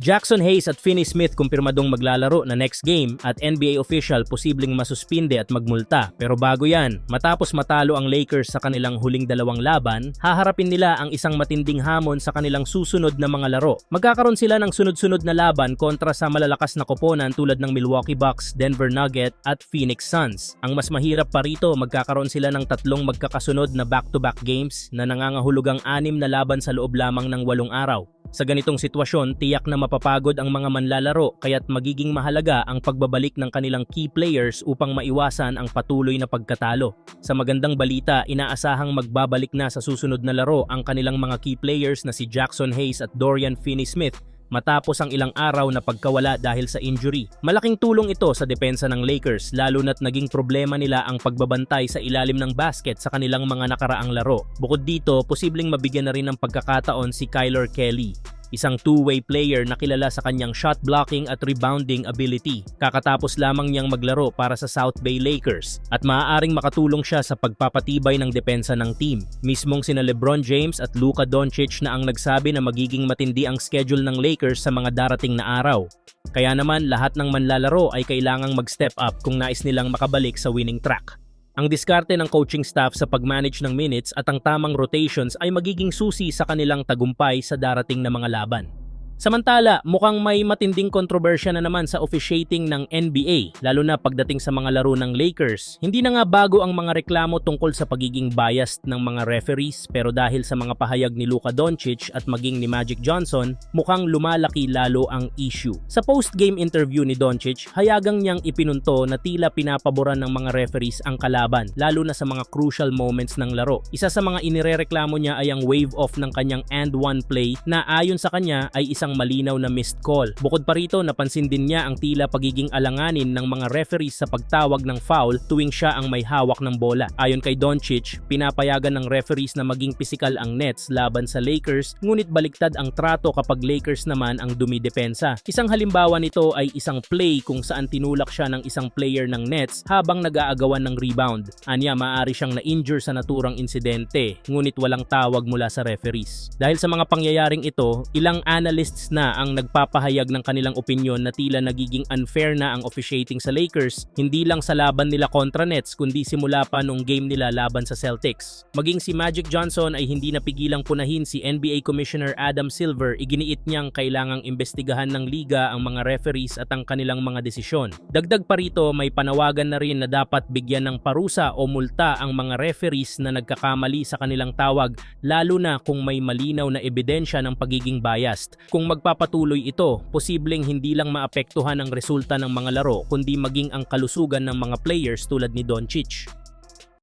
Jackson Hayes at Finney Smith kumpirmadong maglalaro na next game at NBA official posibleng masuspinde at magmulta. Pero bago yan, matapos matalo ang Lakers sa kanilang huling dalawang laban, haharapin nila ang isang matinding hamon sa kanilang susunod na mga laro. Magkakaroon sila ng sunod-sunod na laban kontra sa malalakas na koponan tulad ng Milwaukee Bucks, Denver Nugget at Phoenix Suns. Ang mas mahirap pa rito, magkakaroon sila ng tatlong magkakasunod na back-to-back games na nangangahulugang anim na laban sa loob lamang ng walong araw. Sa ganitong sitwasyon, tiyak na mapapagod ang mga manlalaro kaya't magiging mahalaga ang pagbabalik ng kanilang key players upang maiwasan ang patuloy na pagkatalo. Sa magandang balita, inaasahang magbabalik na sa susunod na laro ang kanilang mga key players na si Jackson Hayes at Dorian Finney-Smith matapos ang ilang araw na pagkawala dahil sa injury. Malaking tulong ito sa depensa ng Lakers lalo na't naging problema nila ang pagbabantay sa ilalim ng basket sa kanilang mga nakaraang laro. Bukod dito, posibleng mabigyan na rin ng pagkakataon si Kyler Kelly isang two-way player na kilala sa kanyang shot blocking at rebounding ability. Kakatapos lamang niyang maglaro para sa South Bay Lakers at maaaring makatulong siya sa pagpapatibay ng depensa ng team. Mismong sina LeBron James at Luka Doncic na ang nagsabi na magiging matindi ang schedule ng Lakers sa mga darating na araw. Kaya naman lahat ng manlalaro ay kailangang mag-step up kung nais nilang makabalik sa winning track. Ang diskarte ng coaching staff sa pag-manage ng minutes at ang tamang rotations ay magiging susi sa kanilang tagumpay sa darating na mga laban. Samantala, mukhang may matinding kontrobersya na naman sa officiating ng NBA, lalo na pagdating sa mga laro ng Lakers. Hindi na nga bago ang mga reklamo tungkol sa pagiging biased ng mga referees, pero dahil sa mga pahayag ni Luka Doncic at maging ni Magic Johnson, mukhang lumalaki lalo ang issue. Sa post-game interview ni Doncic, hayagang niyang ipinunto na tila pinapaboran ng mga referees ang kalaban, lalo na sa mga crucial moments ng laro. Isa sa mga inirereklamo niya ay ang wave off ng kanyang and one play na ayon sa kanya ay isang isang malinaw na missed call. Bukod pa rito, napansin din niya ang tila pagiging alanganin ng mga referees sa pagtawag ng foul tuwing siya ang may hawak ng bola. Ayon kay Doncic, pinapayagan ng referees na maging pisikal ang Nets laban sa Lakers, ngunit baliktad ang trato kapag Lakers naman ang dumidepensa. Isang halimbawa nito ay isang play kung saan tinulak siya ng isang player ng Nets habang nag-aagawan ng rebound. Anya, maaari siyang na-injure sa naturang insidente, ngunit walang tawag mula sa referees. Dahil sa mga pangyayaring ito, ilang analysts na ang nagpapahayag ng kanilang opinion na tila nagiging unfair na ang officiating sa Lakers, hindi lang sa laban nila kontra Nets kundi simula pa nung game nila laban sa Celtics. Maging si Magic Johnson ay hindi napigilang punahin si NBA Commissioner Adam Silver, iginiit niyang kailangang imbestigahan ng liga ang mga referees at ang kanilang mga desisyon. Dagdag pa rito, may panawagan na rin na dapat bigyan ng parusa o multa ang mga referees na nagkakamali sa kanilang tawag lalo na kung may malinaw na ebidensya ng pagiging biased. Kung magpapatuloy ito, posibleng hindi lang maapektuhan ang resulta ng mga laro kundi maging ang kalusugan ng mga players tulad ni Doncic.